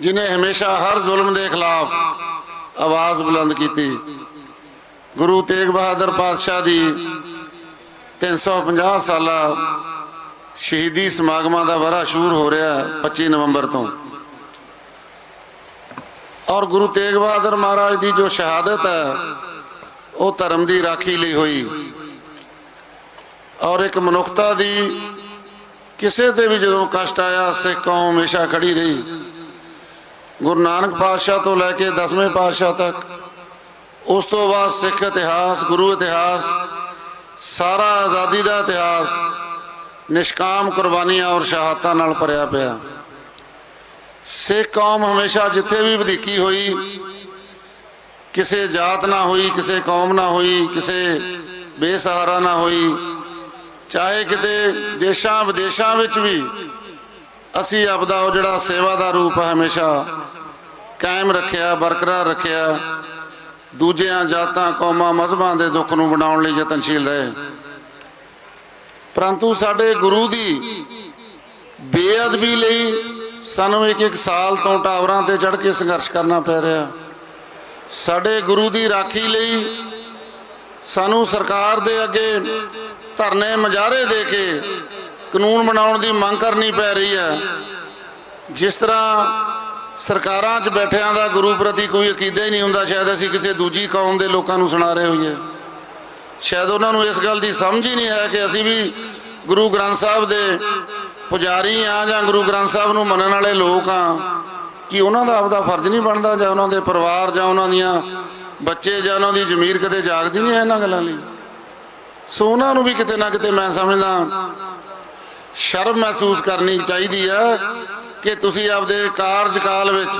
ਜਿਨੇ ਹਮੇਸ਼ਾ ਹਰ ਜ਼ੁਲਮ ਦੇ ਖਿਲਾਫ ਆਵਾਜ਼ ਬੁਲੰਦ ਕੀਤੀ। ਗੁਰੂ ਤੇਗ ਬਹਾਦਰ ਪਾਤਸ਼ਾਹ ਦੀ 350 ਸਾਲਾ ਸ਼ਹੀਦੀ ਸਮਾਗਮਾਂ ਦਾ ਵਰਾ ਸ਼ੁਰੂ ਹੋ ਰਿਹਾ 25 ਨਵੰਬਰ ਤੋਂ। ਔਰ ਗੁਰੂ ਤੇਗ ਬਹਾਦਰ ਮਹਾਰਾਜ ਦੀ ਜੋ ਸ਼ਹਾਦਤ ਹੈ, ਉਹ ਧਰਮ ਦੀ ਰਾਖੀ ਲਈ ਹੋਈ। ਔਰ ਇੱਕ ਮਨੁੱਖਤਾ ਦੀ ਕਿਸੇ ਤੇ ਵੀ ਜਦੋਂ ਕਸ਼ਟ ਆਇਆ, ਸਿੱਖ ਕੌਮ ਹਮੇਸ਼ਾ ਖੜੀ ਰਹੀ। ਗੁਰੂ ਨਾਨਕ ਪਾਤਸ਼ਾਹ ਤੋਂ ਲੈ ਕੇ 10ਵੇਂ ਪਾਤਸ਼ਾਹ ਤੱਕ, ਉਸ ਤੋਂ ਬਾਅਦ ਸਿੱਖ ਇਤਿਹਾਸ, ਗੁਰੂ ਇਤਿਹਾਸ, ਸਾਰਾ ਆਜ਼ਾਦੀ ਦਾ ਇਤਿਹਾਸ, ਨਿਸ਼ਕਾਮ ਕੁਰਬਾਨੀਆਂ ਔਰ ਸ਼ਹਾਦਤਾਂ ਨਾਲ ਭਰਿਆ ਪਿਆ। ਸਿੱਖ ਕੌਮ ਹਮੇਸ਼ਾ ਜਿੱਥੇ ਵੀ ਵਧੀਕੀ ਹੋਈ, ਕਿਸੇ ਜਾਤ ਨਾ ਹੋਈ, ਕਿਸੇ ਕੌਮ ਨਾ ਹੋਈ, ਕਿਸੇ ਬੇਸਹਾਰਾ ਨਾ ਹੋਈ, ਚਾਹੇ ਕਿਤੇ ਦੇਸ਼ਾਂ ਵਿਦੇਸ਼ਾਂ ਵਿੱਚ ਵੀ, ਅਸੀਂ ਆਪਦਾ ਉਹ ਜਿਹੜਾ ਸੇਵਾ ਦਾ ਰੂਪ ਹਮੇਸ਼ਾ ਕਾਇਮ ਰੱਖਿਆ, ਬਰਕਰਾਰ ਰੱਖਿਆ। ਦੂਜਿਆਂ ਜਾਤਾਂ, ਕੌਮਾਂ, ਮਜ਼ਹਬਾਂ ਦੇ ਦੁੱਖ ਨੂੰ ਬਣਾਉਣ ਲਈ ਯਤਨਸ਼ੀਲ ਰਹੇ। ਪਰੰਤੂ ਸਾਡੇ ਗੁਰੂ ਦੀ ਬੇਅਦਬੀ ਲਈ ਸਾਨੂੰ ਇੱਕ ਇੱਕ ਸਾਲ ਤੋਂ ਟਾਵਰਾਂ ਤੇ ਚੜ੍ਹ ਕੇ ਸੰਘਰਸ਼ ਕਰਨਾ ਪੈ ਰਿਹਾ। ਸਾਡੇ ਗੁਰੂ ਦੀ ਰਾਖੀ ਲਈ ਸਾਨੂੰ ਸਰਕਾਰ ਦੇ ਅੱਗੇ ਧਰਨੇ ਮਜਾਰੇ ਦੇ ਕੇ ਕਾਨੂੰਨ ਬਣਾਉਣ ਦੀ ਮੰਗ ਕਰਨੀ ਪੈ ਰਹੀ ਹੈ। ਜਿਸ ਤਰ੍ਹਾਂ ਸਰਕਾਰਾਂ 'ਚ ਬੈਠਿਆਂ ਦਾ ਗੁਰੂ ਪ੍ਰਤੀ ਕੋਈ ਅਕੀਦਾ ਹੀ ਨਹੀਂ ਹੁੰਦਾ, ਸ਼ਾਇਦ ਅਸੀਂ ਕਿਸੇ ਦੂਜੀ ਕੌਮ ਦੇ ਲੋਕਾਂ ਨੂੰ ਸੁਣਾ ਰਹੇ ਹੋਈਏ। ਸ਼ਾਇਦ ਉਹਨਾਂ ਨੂੰ ਇਸ ਗੱਲ ਦੀ ਸਮਝ ਹੀ ਨਹੀਂ ਹੈ ਕਿ ਅਸੀਂ ਵੀ ਗੁਰੂ ਗ੍ਰੰਥ ਸਾਹਿਬ ਦੇ ਪੁਜਾਰੀ ਆ ਜਾਂ ਗੁਰੂ ਗ੍ਰੰਥ ਸਾਹਿਬ ਨੂੰ ਮੰਨਣ ਵਾਲੇ ਲੋਕ ਆ ਕਿ ਉਹਨਾਂ ਦਾ ਆਪਦਾ ਫਰਜ਼ ਨਹੀਂ ਬਣਦਾ ਜਾਂ ਉਹਨਾਂ ਦੇ ਪਰਿਵਾਰ ਜਾਂ ਉਹਨਾਂ ਦੀਆਂ ਬੱਚੇ ਜਾਂ ਉਹਨਾਂ ਦੀ ਜ਼ਮੀਰ ਕਦੇ ਜਾਗਦੀ ਨਹੀਂ ਹੈ ਇਹਨਾਂ ਗੱਲਾਂ ਲਈ? ਸੋ ਉਹਨਾਂ ਨੂੰ ਵੀ ਕਿਤੇ ਨਾ ਕਿਤੇ ਮੈਂ ਸਮਝਦਾ, ਸ਼ਰਮ ਮਹਿਸੂਸ ਕਰਨੀ ਚਾਹੀਦੀ ਹੈ ਕਿ ਤੁਸੀਂ ਆਪਦੇ ਕਾਰਜਕਾਲ ਵਿੱਚ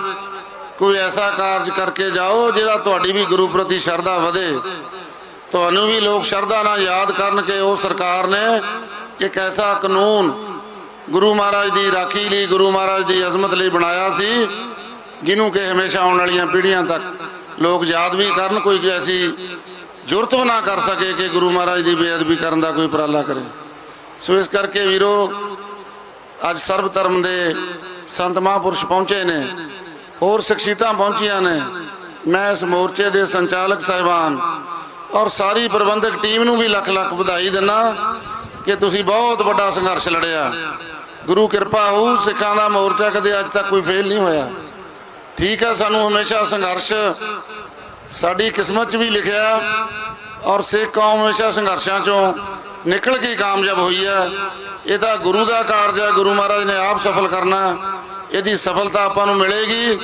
ਕੋਈ ਐਸਾ ਕਾਰਜ ਕਰਕੇ ਜਾਓ ਜਿਹੜਾ ਤੁਹਾਡੀ ਵੀ ਗੁਰੂ ਪ੍ਰਤੀ ਸ਼ਰਧਾ ਵਧੇ। ਤੁਹਾਨੂੰ ਵੀ ਲੋਕ ਸ਼ਰਧਾ ਨਾਲ ਯਾਦ ਕਰਨ ਕਿ ਉਹ ਸਰਕਾਰ ਨੇ ਇੱਕ ਐਸਾ ਕਾਨੂੰਨ ਗੁਰੂ ਮਹਾਰਾਜ ਦੀ ਰਾਖੀ ਲਈ, ਗੁਰੂ ਮਹਾਰਾਜ ਦੀ ਅਜ਼ਮਤ ਲਈ ਬਣਾਇਆ ਸੀ, ਜਿਹਨੂੰ ਕਿ ਹਮੇਸ਼ਾ ਆਉਣ ਵਾਲੀਆਂ ਪੀੜ੍ਹੀਆਂ ਤੱਕ ਲੋਕ ਯਾਦ ਵੀ ਕਰਨ, ਕੋਈ ਐਸੀ ਜ਼ੁਰਤ ਵੀ ਨਾ ਕਰ ਸਕੇ ਕਿ ਗੁਰੂ ਮਹਾਰਾਜ ਦੀ ਬੇਅਦਬੀ ਕਰਨ ਦਾ ਕੋਈ ਉਪਰਾਲਾ ਕਰੇ। ਸੋ ਇਸ ਕਰਕੇ ਵੀਰੋ ਅੱਜ ਸਰਬ ਧਰਮ ਦੇ ਸੰਤ ਮਹਾਂਪੁਰਸ਼ ਪਹੁੰਚੇ ਨੇ, ਹੋਰ ਸ਼ਖਸੀਅਤਾਂ ਪਹੁੰਚੀਆਂ ਨੇ। ਮੈਂ ਇਸ ਮੋਰਚੇ ਦੇ ਸੰਚਾਲਕ ਸਾਹਿਬਾਨ ਔਰ ਸਾਰੀ ਪ੍ਰਬੰਧਕ ਟੀਮ ਨੂੰ ਵੀ ਲੱਖ ਲੱਖ ਵਧਾਈ ਦਿੰਨਾ ਕਿ ਤੁਸੀਂ ਬਹੁਤ ਵੱਡਾ ਸੰਘਰਸ਼ ਲੜਿਆ। ਗੁਰੂ ਕਿਰਪਾ ਹੋਊ, ਸਿੱਖਾਂ ਦਾ ਮੋਰਚਾ ਕਦੇ ਅੱਜ ਤੱਕ ਕੋਈ ਫੇਲ ਨਹੀਂ ਹੋਇਆ। ਠੀਕ ਹੈ, ਸਾਨੂੰ ਹਮੇਸ਼ਾ ਸੰਘਰਸ਼ ਸਾਡੀ ਕਿਸਮਤ 'ਚ ਵੀ ਲਿਖਿਆ ਔਰ ਸਿੱਖ ਕੌਮ ਹਮੇਸ਼ਾ ਸੰਘਰਸ਼ਾਂ 'ਚੋਂ ਨਿਕਲ ਕੇ ਕਾਮਯਾਬ ਹੋਈ ਹੈ। ਇਹ ਤਾਂ ਗੁਰੂ ਦਾ ਕਾਰਜ ਹੈ, ਗੁਰੂ ਮਹਾਰਾਜ ਨੇ ਆਪ ਸਫਲ ਕਰਨਾ ਇਹਦੀ ਸਫਲਤਾ ਆਪਾਂ ਨੂੰ ਮਿਲੇਗੀ।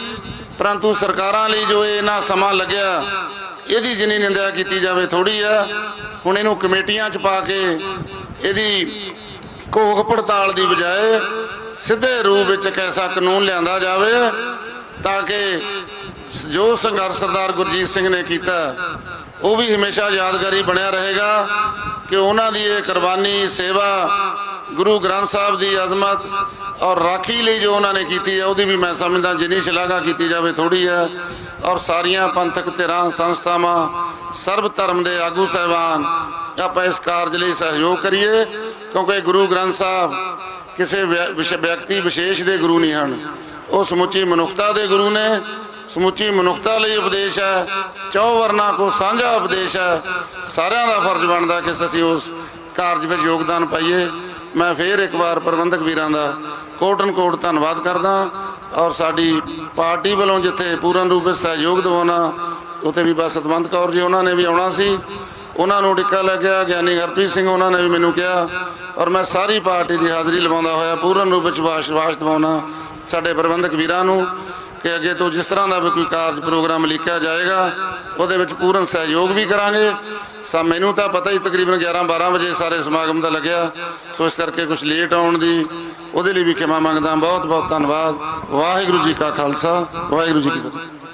ਪਰੰਤੂ ਸਰਕਾਰਾਂ ਲਈ ਜੋ ਇਹਨਾਂ ਸਮਾਂ ਲੱਗਿਆ, ਇਹਦੀ ਜਿੰਨੀ ਨਿੰਦਿਆ ਕੀਤੀ ਜਾਵੇ ਥੋੜੀ ਆ ਹੁਣ ਇਹਨੂੰ ਕਮੇਟੀਆਂ 'ਚ ਪਾ ਕੇ ਇਹਦੀ ਕੋਖ ਪੜਤਾਲ ਦੀ ਬਜਾਏ ਸਿੱਧੇ ਰੂਪ ਵਿੱਚ ਇੱਕ ਐਸਾ ਕਾਨੂੰਨ ਲਿਆਂਦਾ ਜਾਵੇ ਤਾਂ ਕਿ ਜੋ ਸੰਘਰਸ਼ ਸਰਦਾਰ ਗੁਰਜੀਤ ਸਿੰਘ ਨੇ ਕੀਤਾ, ਉਹ ਵੀ ਹਮੇਸ਼ਾ ਯਾਦਗਾਰੀ ਬਣਿਆ ਰਹੇਗਾ ਕਿ ਉਹਨਾਂ ਦੀ ਇਹ ਕੁਰਬਾਨੀ, ਸੇਵਾ ਗੁਰੂ ਗ੍ਰੰਥ ਸਾਹਿਬ ਦੀ ਅਜ਼ਮਤ ਔਰ ਰਾਖੀ ਲਈ ਜੋ ਉਹਨਾਂ ਨੇ ਕੀਤੀ ਹੈ, ਉਹਦੀ ਵੀ ਮੈਂ ਸਮਝਦਾ ਜਿੰਨੀ ਸ਼ਲਾਘਾ ਕੀਤੀ ਜਾਵੇ ਥੋੜੀ ਹੈ। ਔਰ ਸਾਰੀਆਂ ਪੰਥਕ ਧਿਰਾਂ, ਸੰਸਥਾਵਾਂ, ਸਰਬ ਧਰਮ ਦੇ ਆਗੂ ਸਹਿਬਾਨ, ਆਪਾਂ ਇਸ ਕਾਰਜ ਲਈ ਸਹਿਯੋਗ ਕਰੀਏ ਕਿਉਂਕਿ ਗੁਰੂ ਗ੍ਰੰਥ ਸਾਹਿਬ ਕਿਸੇ ਵਿਸ਼- ਵਿਅਕਤੀ ਵਿਸ਼ੇਸ਼ ਦੇ ਗੁਰੂ ਨਹੀਂ ਹਨ। ਉਹ ਸਮੁੱਚੀ ਮਨੁੱਖਤਾ ਦੇ ਗੁਰੂ ਨੇ। ਸਮੁੱਚੀ ਮਨੁੱਖਤਾ ਲਈ ਉਪਦੇਸ਼ ਹੈ। ਚੌ ਵਰਨਾ ਕੋ ਸਾਂਝਾ ਉਪਦੇਸ਼ ਹੈ। ਸਾਰਿਆਂ ਦਾ ਫਰਜ਼ ਬਣਦਾ ਕਿ ਅਸੀਂ ਉਸ ਕਾਰਜ ਵਿੱਚ ਯੋਗਦਾਨ ਪਾਈਏ। ਮੈਂ ਫੇਰ ਇੱਕ ਵਾਰ ਪ੍ਰਬੰਧਕ ਵੀਰਾਂ ਦਾ ਕੋਟਨ ਕੋਟ ਧੰਨਵਾਦ ਕਰਦਾ ਔਰ ਸਾਡੀ ਪਾਰਟੀ ਵੱਲੋਂ ਜਿੱਥੇ ਪੂਰਨ ਰੂਪ ਵਿੱਚ ਸਹਿਯੋਗ ਦਿਵਾਉਣਾ, ਉੱਥੇ ਵੀ ਬਸ ਸਤਵੰਤ ਕੌਰ ਜੀ ਉਹਨਾਂ ਨੇ ਵੀ ਆਉਣਾ ਸੀ। ਉਹਨਾਂ ਨੂੰ ਟਿੱਕਾ ਲੱਗਿਆ ਗਿਆਨੀ ਹਰਪ੍ਰੀਤ ਸਿੰਘ ਉਹਨਾਂ ਨੇ ਵੀ ਮੈਨੂੰ ਕਿਹਾ ਔਰ ਮੈਂ ਸਾਰੀ ਪਾਰਟੀ ਦੀ ਹਾਜ਼ਰੀ ਲਵਾਉਂਦਾ ਹੋਇਆ, ਪੂਰਨ ਰੂਪ ਵਿੱਚ ਵਿਸ਼ਵਾਸ ਦਿਵਾਉਣਾ ਸਾਡੇ ਪ੍ਰਬੰਧਕ ਵੀਰਾਂ ਨੂੰ। ਕਿ ਅੱਗੇ ਤੋਂ ਜਿਸ ਤਰ੍ਹਾਂ ਦਾ ਵੀ ਕੋਈ ਕਾਰਜ ਪ੍ਰੋਗਰਾਮ ਲਿਖਿਆ ਜਾਏਗਾ, ਉਹਦੇ ਵਿੱਚ ਪੂਰਨ ਸਹਿਯੋਗ ਵੀ ਕਰਾਂਗੇ। ਸਾ ਮੈਨੂੰ ਤਾਂ ਪਤਾ ਹੀ ਤਕਰੀਬਨ 11 12 ਵਜੇ ਸਾਰੇ ਸਮਾਗਮ ਦਾ ਲੱਗਿਆ। ਸੋ ਇਸ ਕਰਕੇ ਕੁਝ ਲੇਟ ਆਉਣ ਦੀ ਉਹਦੇ ਲਈ ਵੀ ਖਿਮਾ ਮੰਗਦਾ। ਬਹੁਤ ਬਹੁਤ ਧੰਨਵਾਦ। ਵਾਹਿਗੁਰੂ ਜੀ ਕਾ ਖਾਲਸਾ। ਵਾਹਿਗੁਰੂ ਜੀ ਕੀ ਫਤਿਹ।